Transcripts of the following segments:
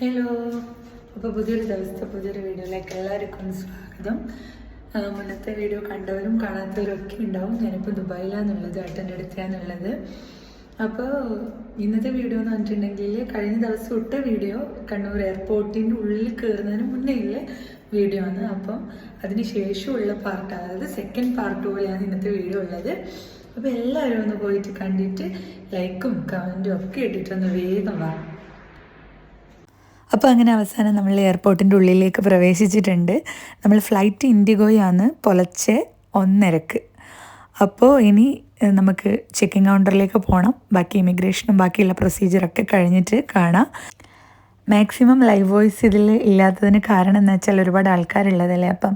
Hello അപ്പോൾ പുതിയൊരു ദിവസത്തെ പുതിയൊരു വീഡിയോയിലേക്ക് എല്ലാവർക്കും സ്വാഗതം. മുന്നത്തെ വീഡിയോ കണ്ടവരും കാണാത്തവരും ഒക്കെ ഉണ്ടാവും. ഞാനിപ്പോൾ ദുബായിലാണുള്ളത് ഏട്ടന്റെ അടുത്താണുള്ളത് അപ്പോൾ ഇന്നത്തെ വീഡിയോ എന്ന് പറഞ്ഞിട്ടുണ്ടെങ്കിൽ കഴിഞ്ഞ ദിവസം ഇട്ട വീഡിയോ കണ്ണൂർ എയർപോർട്ടിന്റെ ഉള്ളിൽ കയറുന്നതിന് മുന്നേ വീഡിയോ ആണ്. അപ്പം അതിന് ശേഷമുള്ള പാർട്ട് അതായത് സെക്കൻഡ് പാർട്ട് പോലെയാണ് ഇന്നത്തെ വീഡിയോ ഉള്ളത്. അപ്പോൾ എല്ലാവരും ഒന്ന് പോയിട്ട് കണ്ടിട്ട് ലൈക്കും കമന്റും ഒക്കെ ഇട്ടിട്ടൊന്ന് വേഗം വാ. അപ്പോൾ അങ്ങനെ അവസാനം നമ്മൾ എയർപോർട്ടിന്റെ ഉള്ളിലേക്ക് പ്രവേശിച്ചിട്ടുണ്ട്. നമ്മൾ ഫ്ലൈറ്റ് ഇൻഡിഗോയാണ് പുലർച്ചെ ഒന്നരക്ക്. അപ്പോൾ ഇനി നമുക്ക് ചെക്കിംഗ് കൗണ്ടറിലേക്ക് പോകണം ബാക്കി ഇമിഗ്രേഷനും ബാക്കിയുള്ള പ്രൊസീജിയറൊക്കെ കഴിഞ്ഞിട്ട് കാണാം. മാക്സിമം ലൈവ് വോയിസ് ഇതിൽ ഇല്ലാത്തതിന് കാരണം എന്ന് വെച്ചാൽ ഒരുപാട് ആൾക്കാരുള്ളതല്ലേ? അപ്പം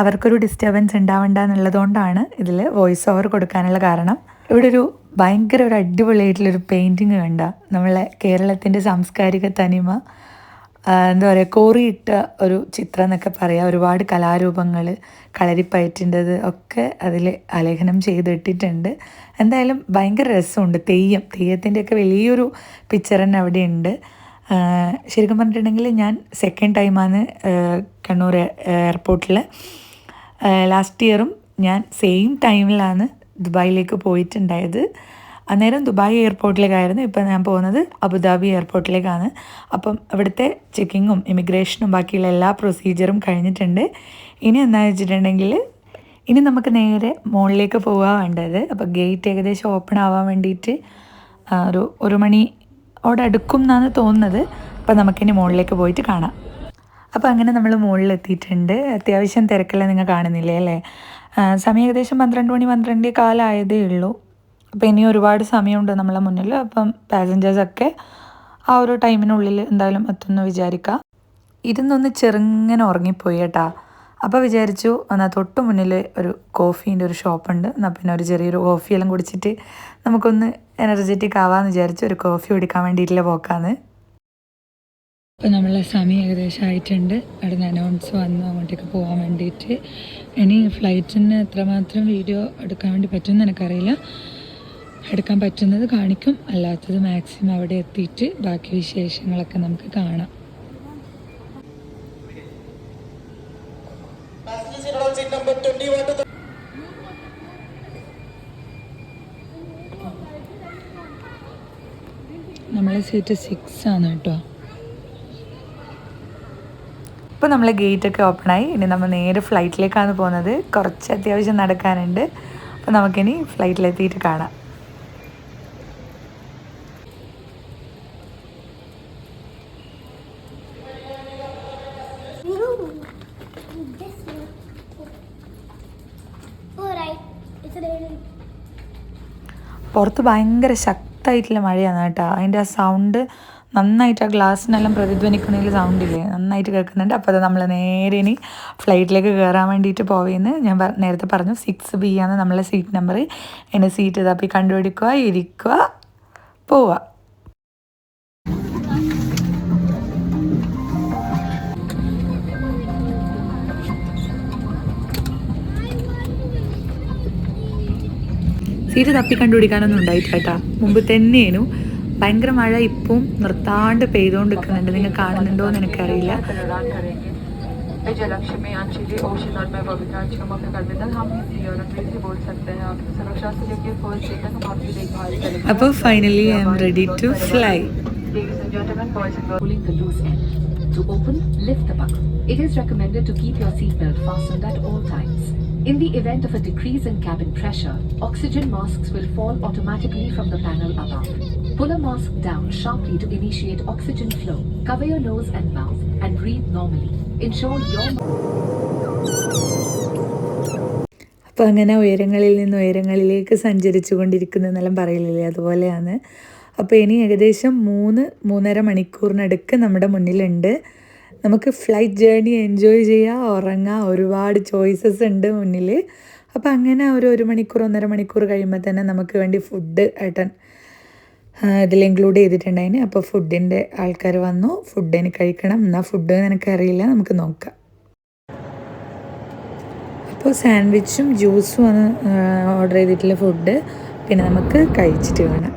അവർക്കൊരു ഡിസ്റ്റർബൻസ് ഉണ്ടാവണ്ട എന്നുള്ളതുകൊണ്ടാണ് ഇതിൽ വോയിസ് ഓവർ കൊടുക്കാനുള്ള കാരണം. ഇവിടെ ഒരു ഭയങ്കര ഒരു അടിപൊളിയായിട്ടുള്ളൊരു പെയിന്റിങ് കണ്ട നമ്മളെ കേരളത്തിന്റെ സാംസ്കാരിക തനിമ. എന്താ പറയുക കോറിയിട്ട ഒരു ചിത്രം എന്നൊക്കെ പറയാം. ഒരുപാട് കലാരൂപങ്ങൾ കളരിപ്പയറ്റിന്റെത് ഒക്കെ അതിൽ ആലേഖനം ചെയ്തിട്ടിട്ടുണ്ട്. എന്തായാലും ഭയങ്കര രസമുണ്ട്. തെയ്യം തെയ്യത്തിന്റെയൊക്കെ വലിയൊരു പിക്ചർ തന്നെ അവിടെ ഉണ്ട് ശരിക്കും പറഞ്ഞിട്ടുണ്ടെങ്കിൽ ഞാൻ സെക്കൻഡ് ടൈമാണ് കണ്ണൂർ എയർപോർട്ടിൽ ലാസ്റ്റ് ഇയറും ഞാൻ സെയിം ടൈമിലാണ് ദുബായിലേക്ക് പോയിട്ടുണ്ടായത്. അന്നേരം ദുബായ് എയർപോർട്ടിലേക്കായിരുന്നു ഇപ്പം ഞാൻ പോകുന്നത്. അബുദാബി എയർപോർട്ടിലേക്കാണ് അപ്പം ഇവിടുത്തെ ചെക്കിങ്ങും ഇമിഗ്രേഷനും ബാക്കിയുള്ള എല്ലാ പ്രൊസീജിയറും കഴിഞ്ഞിട്ടുണ്ട്. ഇനി എന്താണെന്ന് വെച്ചിട്ടുണ്ടെങ്കിൽ ഇനി നമുക്ക് നേരെ മുകളിലേക്ക് പോകാൻ വേണ്ടത്. അപ്പോൾ ഗേറ്റ് ഏകദേശം ഓപ്പൺ ആവാൻ വേണ്ടിയിട്ട് ഒരു ഒരു മണിയോടെ അടുക്കും എന്നാണ് തോന്നുന്നത്. അപ്പോൾ നമുക്കിനി മുകളിലേക്ക് പോയിട്ട് കാണാം. അപ്പോൾ അങ്ങനെ നമ്മൾ മുകളിൽ എത്തിയിട്ടുണ്ട് അത്യാവശ്യം തിരക്കെല്ലാം നിങ്ങൾ കാണുന്നില്ലേ അല്ലേ? സമയം ഏകദേശം പന്ത്രണ്ട് മണി പന്ത്രണ്ട് കാലമായതേ ഉള്ളൂ. അപ്പോൾ ഇനി ഒരുപാട് സമയമുണ്ട് നമ്മളെ മുന്നിൽ. അപ്പം പാസഞ്ചേഴ്സൊക്കെ ആ ഒരു ടൈമിനുള്ളിൽ എന്തായാലും എത്തുമെന്ന് വിചാരിക്കാം. ഇരുന്നൊന്ന് ചെറുങ്ങനെ ഉറങ്ങിപ്പോയി കേട്ടാ. അപ്പോൾ വിചാരിച്ചു എന്നാൽ തൊട്ട് മുന്നിൽ ഒരു കോഫീന്റെ ഒരു ഷോപ്പുണ്ട്. എന്നാൽ പിന്നെ ഒരു ചെറിയൊരു കോഫിയെല്ലാം കുടിച്ചിട്ട് നമുക്കൊന്ന് എനർജറ്റിക് ആവാമെന്ന് വിചാരിച്ചു ഒരു കോഫി കുടിക്കാൻ വേണ്ടിയിട്ടുള്ള പോക്കാന്ന്. അപ്പോൾ നമ്മളെ സമയം ഏകദേശം ആയിട്ടുണ്ട്. അവിടെ നിന്ന് അനൗൺസ് വന്നു അങ്ങോട്ടേക്ക് പോകാൻ വേണ്ടിയിട്ട്. ഇനി ഫ്ലൈറ്റിന് എത്രമാത്രം വീഡിയോ എടുക്കാൻ വേണ്ടി പറ്റുമെന്ന് എനിക്കറിയില്ല. എടുക്കാൻ പറ്റുന്നത് കാണിക്കും. അല്ലാത്തത് മാക്സിമം അവിടെ എത്തിയിട്ട് ബാക്കി വിശേഷങ്ങളൊക്കെ നമുക്ക് കാണാം. നമ്മളെ സീറ്റ് സിക്സ് ആണ് കേട്ടോ. ഇപ്പോൾ നമ്മൾ ഗേറ്റൊക്കെ ഓപ്പണായി ഇനി നമ്മൾ നേരെ ഫ്ലൈറ്റിലേക്കാണ് പോകുന്നത്. കുറച്ച് അത്യാവശ്യം നടക്കാനുണ്ട്. അപ്പോൾ നമുക്കിനി ഫ്ലൈറ്റിലെത്തിയിട്ട് കാണാം. പുറത്ത് ഭയങ്കര ശക്തമായിട്ടുള്ള മഴയാണ് കേട്ടോ. അതിന്റെ ആ സൗണ്ട് നന്നായിട്ട് ആ ഗ്ലാസ്സിനെല്ലാം പ്രതിധ്വനിക്കണമെങ്കിൽ സൗണ്ട് ഇല്ലേ? നന്നായിട്ട് കേൾക്കുന്നുണ്ട്. അപ്പോൾ അത് നമ്മൾ നേരെ ഇനി ഫ്ലൈറ്റിലേക്ക് കയറാൻ വേണ്ടിയിട്ട് പോവേന്ന് ഞാൻ നേരത്തെ പറഞ്ഞു. സിക്സ് ബി ആണ് നമ്മളെ സീറ്റ് നമ്പർ എന്റെ സീറ്റ് ഇതാപ്പി കണ്ടുപിടിക്കുക ഇരിക്കുക പോവുക. സീറ്റ് തപ്പി കണ്ടുപിടിക്കാനൊന്നും ഉണ്ടായിട്ടില്ല കേട്ടാ മുമ്പ് തന്നെയേനു ഭയങ്കര മഴ ഇപ്പം നിർത്താണ്ട് പെയ്തുകൊണ്ട് നിൽക്കുന്നുണ്ട് നിങ്ങൾ കാണുന്നുണ്ടോ എന്ന് എനിക്കറിയില്ല विजय लक्ष्मी अंशिली ओशन और मैं बबीता चमक करमिंदल हम हिंदी और अंग्रेजी बोल सकते हैं आपकी सुरक्षा से लेकर फर्स्ट डे तक हम आपकी देखभाल करेंगे അപ്പോൾ finally I am ready to fly Ladies and gentlemen, boys and girls. pulling the loose end. To open, lift the buckle. It is recommended to keep your seatbelt fastened at all times. In the event of a decrease in cabin pressure, oxygen masks will fall automatically from the panel above. Pull a mask down sharply to initiate oxygen flow. Cover your nose and mouth and breathe normally. Ensure your അപ്പോൾ അങ്ങനെ ഉയരങ്ങളിൽ നിന്ന് ഉയരങ്ങളിലേക്ക് സഞ്ചരിച്ചു കൊണ്ടിരിക്കുന്നതെന്നെല്ലാം പറയില്ലേ അതുപോലെയാണ് അപ്പോൾ ഇനി ഏകദേശം മൂന്ന് മൂന്നര മണിക്കൂറിനടുക്ക് നമ്മുടെ മുന്നിലുണ്ട് നമുക്ക് ഫ്ലൈറ്റ് ജേർണി എൻജോയ് ചെയ്യാം ഉറങ്ങാം ഒരുപാട് ചോയ്സസ് ഉണ്ട് മുന്നിൽ. അപ്പോൾ അങ്ങനെ ഒരു ഒരു മണിക്കൂർ ഒന്നര മണിക്കൂർ കഴിയുമ്പോൾ തന്നെ നമുക്ക് വേണ്ടി ഫുഡ് ഏട്ടൻ ഇതിൽ ഇൻക്ലൂഡ് ചെയ്തിട്ടുണ്ടായിന്. അപ്പോൾ ഫുഡിന്റെ ആൾക്കാർ വന്നു ഫുഡ് എനിക്ക് കഴിക്കണം. എന്നാൽ ഫുഡ് എനിക്കറിയില്ല നമുക്ക് നോക്കാം. അപ്പോൾ സാൻഡ്വിച്ചും ജ്യൂസും ആണ് ഓർഡർ ചെയ്തിട്ടുള്ള ഫുഡ് പിന്നെ നമുക്ക് കഴിച്ചിട്ട് വേണം.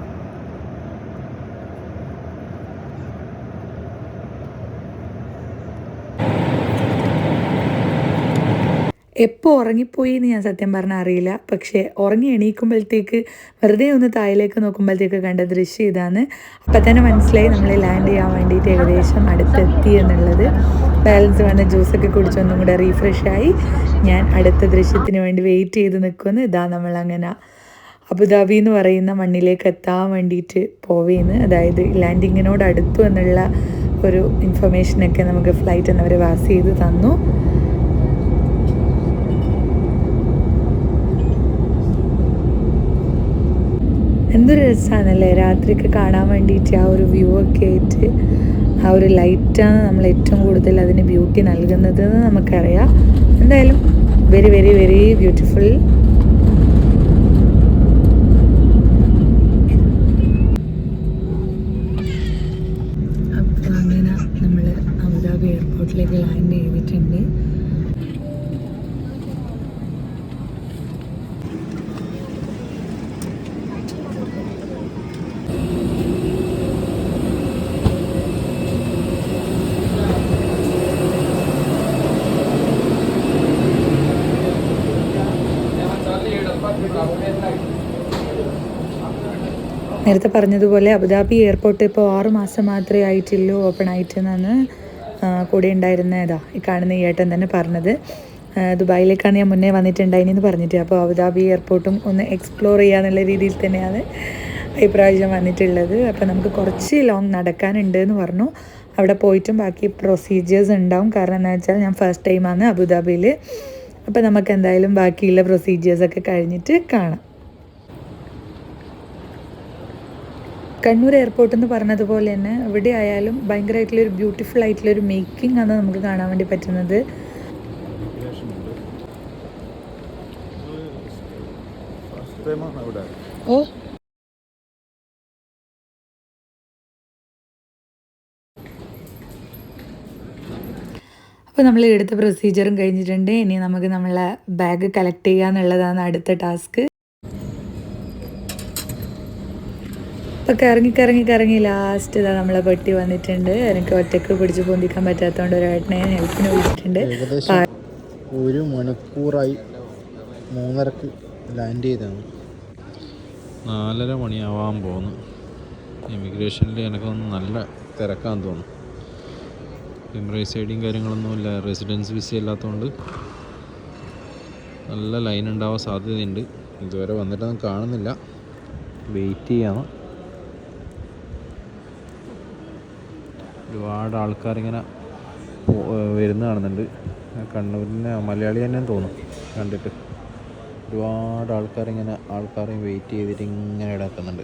എപ്പോൾ ഉറങ്ങിപ്പോയി എന്ന് ഞാൻ സത്യം പറഞ്ഞാൽ അറിയില്ല. പക്ഷേ ഉറങ്ങി എണീക്കുമ്പോഴത്തേക്ക് വെറുതെ ഒന്ന് താഴേക്ക് നോക്കുമ്പോഴത്തേക്ക് കണ്ട ദൃശ്യം ഇതാണ് അപ്പം തന്നെ മനസ്സിലായി നമ്മൾ ലാൻഡ് ചെയ്യാൻ വേണ്ടിയിട്ട് ഏകദേശം അടുത്തെത്തി എന്നുള്ളത്. ബാലൻസ് വന്ന ജ്യൂസൊക്കെ കുടിച്ചൊന്നും കൂടെ റീഫ്രഷായി ഞാൻ അടുത്ത ദൃശ്യത്തിന് വേണ്ടി വെയിറ്റ് ചെയ്ത് നിൽക്കുന്നു ഇതാ നമ്മളങ്ങനെ അബുദാബി എന്ന് പറയുന്ന മണ്ണിലേക്ക് എത്താൻ വേണ്ടിയിട്ട് പോവേന്ന്. അതായത് ലാൻഡിങ്ങിനോട് അടുത്തു എന്നുള്ള ഒരു ഇൻഫർമേഷനൊക്കെ നമുക്ക് ഫ്ലൈറ്റ് എന്നവർ വാസ് ചെയ്ത് തന്നു. എന്തൊരു രസമാണല്ലേ രാത്രിയൊക്കെ കാണാൻ വേണ്ടിയിട്ട് ആ ഒരു വ്യൂ ഒക്കെ ആയിട്ട്. ആ ഒരു ലൈറ്റാണ് നമ്മൾ ഏറ്റവും കൂടുതൽ അതിന് ബ്യൂട്ടി നൽകുന്നത് എന്ന് നമുക്കറിയാം. എന്തായാലും വെരി വെരി വെരി ബ്യൂട്ടിഫുൾ അപ്പോൾ അങ്ങനെ നമ്മൾ അബുദാബി എയർപോർട്ടിലേക്ക് ലാൻഡ് ചെയ്തിട്ടുണ്ട് നേരത്തെ പറഞ്ഞതുപോലെ അബുദാബി എയർപോർട്ട് ഇപ്പോൾ ആറു മാസം മാത്രമേ ആയിട്ടുള്ളൂ ഓപ്പൺ ആയിട്ടെന്നാണ് കൂടെ ഉണ്ടായിരുന്നതാ ഈ കാണുന്ന ഈ ഏട്ടൻ തന്നെ പറഞ്ഞത്. ദുബായിലേക്കാണ് ഞാൻ മുന്നേ വന്നിട്ടുണ്ടായിനെന്ന് പറഞ്ഞിട്ട്. അപ്പോൾ അബുദാബി എയർപോർട്ടും ഒന്ന് എക്സ്പ്ലോർ ചെയ്യാന്നുള്ള രീതിയിൽ തന്നെയാണ് ഇപ്രാവശ്യം വന്നിട്ടുള്ളത്. അപ്പോൾ നമുക്ക് കുറച്ച് ലോങ് നടക്കാനുണ്ട് എന്ന് പറഞ്ഞു. അവിടെ പോയിട്ടും ബാക്കി പ്രൊസീജിയേഴ്സ് ഉണ്ടാവും. കാരണം എന്താ വെച്ചാൽ ഞാൻ ഫസ്റ്റ് ടൈമാണ് അബുദാബിയിൽ അപ്പോൾ നമുക്ക് എന്തായാലും ബാക്കിയുള്ള പ്രൊസീജിയേഴ്സൊക്കെ കഴിഞ്ഞിട്ട് കാണാം. കണ്ണൂർ എയർപോർട്ട് എന്ന് പറഞ്ഞതുപോലെ തന്നെ എവിടെ ആയാലും ഭയങ്കരമായിട്ടുള്ള ഒരു ബ്യൂട്ടിഫുൾ ആയിട്ടുള്ള ഒരു മേക്കിംഗ് ആണ് നമുക്ക് കാണാൻ വേണ്ടി പറ്റുന്നത്. ഓ. അപ്പോൾ നമ്മൾ എടുത്ത പ്രൊസീജിയറും കഴിഞ്ഞിട്ടുണ്ട്. ഇനി നമുക്ക് നമ്മളെ ബാഗ് കളക്ട് ചെയ്യുക എന്നുള്ളതാണ് അടുത്ത ടാസ്ക് അപ്പോൾ കറങ്ങി കറങ്ങി കറങ്ങി ലാസ്റ്റ് ഇതാ നമ്മളെ പെട്ടി വന്നിട്ടുണ്ട്. എനിക്ക് ഒറ്റയ്ക്ക് പിടിച്ച് പൊന്തിക്കാൻ പറ്റാത്തതുകൊണ്ട് ഒരു ഏട്ടനെ ഞാൻ ഹെൽപ്പിന് വിളിച്ചിട്ടുണ്ട്. ഒരു മണിക്കൂറായി മൂന്നരക്ക് ലാൻഡ് ചെയ്താണ് നാലര മണിയാവാൻ പോകുന്നു ഇമിഗ്രേഷനിൽ എനിക്കൊന്ന് നല്ല തിരക്കാൻ തോന്നുന്നു. എംബ്രൈസ് ഐഡിയും കാര്യങ്ങളൊന്നുമില്ല റെസിഡൻസ് വിസ ഇല്ലാത്തതുകൊണ്ട് നല്ല ലൈൻ ഉണ്ടാവാൻ സാധ്യതയുണ്ട്. ഇതുവരെ വന്നിട്ടൊന്നും കാണുന്നില്ല. വെയിറ്റ് ചെയ്യണം ഒരുപാട് ആൾക്കാരിങ്ങനെ വരുന്ന കാണുന്നുണ്ട്. കണ്ണൂരിനെ മലയാളി തന്നെ തോന്നും കണ്ടിട്ട്. ഒരുപാട് ആൾക്കാരിങ്ങനെ ആൾക്കാരെയും വെയിറ്റ് ചെയ്തിട്ട് ഇങ്ങനെ ഇടക്കുന്നുണ്ട്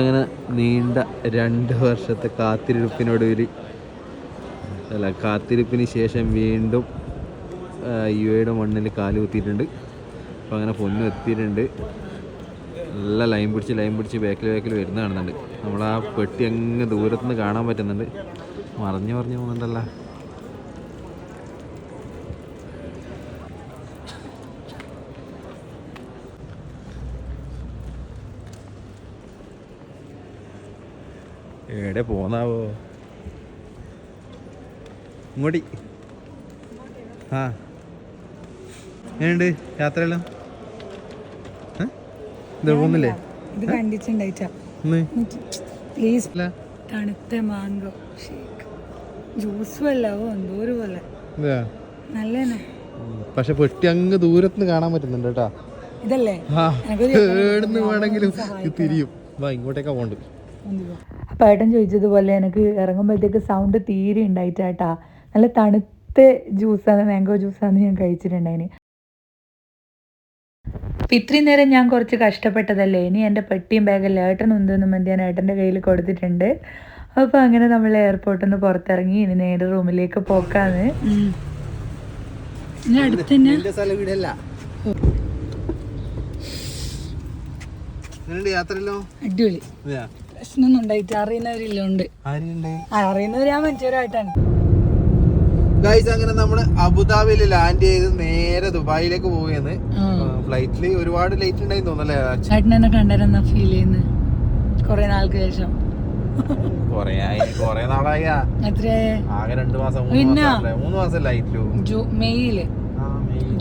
അങ്ങനെ നീണ്ട രണ്ട് വർഷത്തെ കാത്തിരിപ്പിനൊടുവിൽ അല്ല കാത്തിരിപ്പിന് ശേഷം വീണ്ടും യു എയുടെ മണ്ണിൽ കാൽ കുത്തിയിട്ടുണ്ട്. അപ്പോൾ അങ്ങനെ പൊന്നു എത്തിയിട്ടുണ്ട്. നല്ല ലൈൻ പിടിച്ച് ലൈൻ പിടിച്ച് ബാക്കിൽ ബാക്കിൽ വരുന്ന കാണുന്നുണ്ട്. നമ്മൾ ആ പെട്ടി അങ്ങ് ദൂരത്തുനിന്ന് കാണാൻ പറ്റുന്നുണ്ട്. മറിഞ്ഞ് മറിഞ്ഞു പോകുന്നുണ്ടല്ലോ. എവിടെ പോന്നാവോ? ഇങ്ങോട്ടി. ആ. എങ്ങനെയുണ്ട് യാത്രയെല്ലാം? ഇത് പോകുന്നില്ലേ ഇത് കണ്ടിട്ടുണ്ടായിട്ടാ. പ്ലീസ് തണുത്ത മാങ്കോ ഷേക്ക് ജ്യൂസ് വെള്ളമോ എന്തോ ഒരു പോലെ. നല്ലതന്നെ. പക്ഷെ പെട്ടി അങ്ങ് ദൂരത്ത് കാണാൻ പറ്റുന്നുണ്ട് കേട്ടാ. ഇതല്ലേ? ഏടുന്ന് വേണമെങ്കിലും തിരിയും. വാ ഇങ്ങോട്ടേക്കാ പോണ്ട് അപ്പം ഏട്ടൻ ചോദിച്ചതുപോലെ എനിക്ക് ഇറങ്ങുമ്പോഴത്തേക്ക് സൗണ്ട് തീരെ ഉണ്ടായിട്ടാട്ടാ നല്ല തണുത്ത ജ്യൂസാണ് മാംഗോ ജ്യൂസാന്ന് ഞാൻ കഴിച്ചിട്ടുണ്ടായിന്. അപ്പം ഇത്രയും നേരം ഞാൻ കുറച്ച് കഷ്ടപ്പെട്ടതല്ലേ? ഇനി എന്റെ പെട്ടിയും ബാഗെല്ലാം ഏട്ടൻ ഉണ്ടെന്നും മതി. ഞാൻ ഏട്ടന്റെ കയ്യിൽ കൊടുത്തിട്ടുണ്ട്. അപ്പോൾ അങ്ങനെ നമ്മൾ എയർപോർട്ടിൽ നിന്ന് പുറത്തിറങ്ങി. ഇനി നേരെ റൂമിലേക്ക് പോക്കാന്ന്. അടിപൊളി. പ്രശ്നമൊന്നും ഉണ്ടായിട്ട് അറിയുന്നവരില്ലോണ്ട് ഞാൻ മറ്റൊരായിട്ടാണ് ഗൈസ് അങ്ങനെ നമ്മൾ അബുദാബിയിൽ ലാൻഡ് ചെയ്ത് നേരെ ദുബായിലേക്ക് പോവുകയാണ്. ഫ്ലൈറ്റിൽ ഒരുപാട് ലേറ്റ് ഉണ്ടായി തോന്നല്ലേ കണ്ടരെന്നാ ഫീൽ ചെയ്യുന്നത് കൊറേ നാൾക്ക് ശേഷം.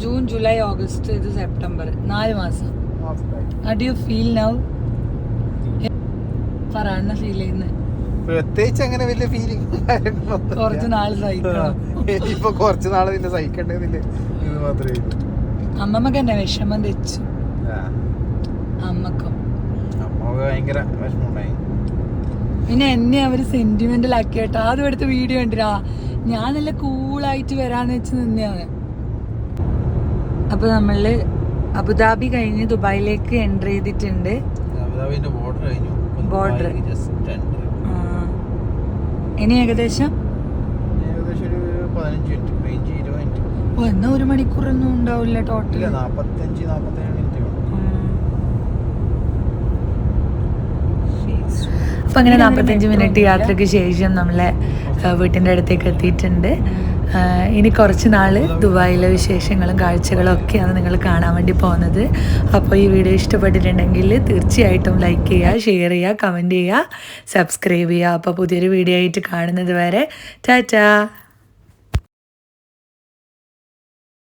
ജൂൺ ജൂലൈ ഓഗസ്റ്റ് ഇത് സെപ്റ്റംബർ. നാല് മാസം. മാസത്തിലായി. How do you feel now പറ ഫീൽ ചെയ്യുന്നത് പ്രത്യേകിച്ച് അങ്ങനെ വലിയ ഫീലിംഗ് കുറച്ച് നാൾ ഇപ്പൊ കുറച്ച് നാൾ നിന്നെ സഹിക്കണ്ടേ ഇത് മാത്രമേ. അമ്മമ്മക്ക് എന്നെ വിഷമം തെച്ചു അമ്മക്കും. അമ്മയ്ക്ക് ഭയങ്കര വിഷമമുണ്ടായി. പിന്നെ എന്നെ അവർ സെന്റിമെന്റൽ ആക്കി കേട്ടോ ആദ്യം എടുത്ത് വീഡിയോ കണ്ടിരാ ഞാൻ നല്ല കൂളായിട്ട് വരാന്ന് വെച്ച് നിന്നെയാണ് അപ്പൊ നമ്മൾ അബുദാബി കഴിഞ്ഞ് ദുബായിലേക്ക് എൻട്രി ചെയ്തിട്ടുണ്ട്. ബോർഡർ കഴിഞ്ഞു Border. ജസ്റ്റ് ആ. ഇനി ഏകദേശം? ഓ എന്നാ ഒരു മണിക്കൂറൊന്നും ഉണ്ടാവില്ല ടോട്ടൽ നാപ്പത്തഞ്ച് നാപ്പത്തേഴ് മിനിറ്റ് അപ്പം അങ്ങനെ നാൽപ്പത്തഞ്ച് മിനിറ്റ് യാത്രയ്ക്ക് ശേഷം നമ്മളെ വീട്ടിന്റെ വീട്ടിന്റെ അടുത്തേക്ക് എത്തിയിട്ടുണ്ട്. ഇനി കുറച്ച് നാൾ ദുബായിലെ വിശേഷങ്ങളും കാഴ്ചകളും ഒക്കെയാണ് നിങ്ങൾ കാണാൻ വേണ്ടി പോകുന്നത്. അപ്പോൾ ഈ വീഡിയോ ഇഷ്ടപ്പെട്ടിട്ടുണ്ടെങ്കിൽ തീർച്ചയായിട്ടും ലൈക്ക് ചെയ്യുക ഷെയർ ചെയ്യുക കമന്റ് ചെയ്യുക സബ്സ്ക്രൈബ് ചെയ്യുക. അപ്പോൾ പുതിയൊരു വീഡിയോ ആയിട്ട് കാണുന്നത് വരെ ടാറ്റാ!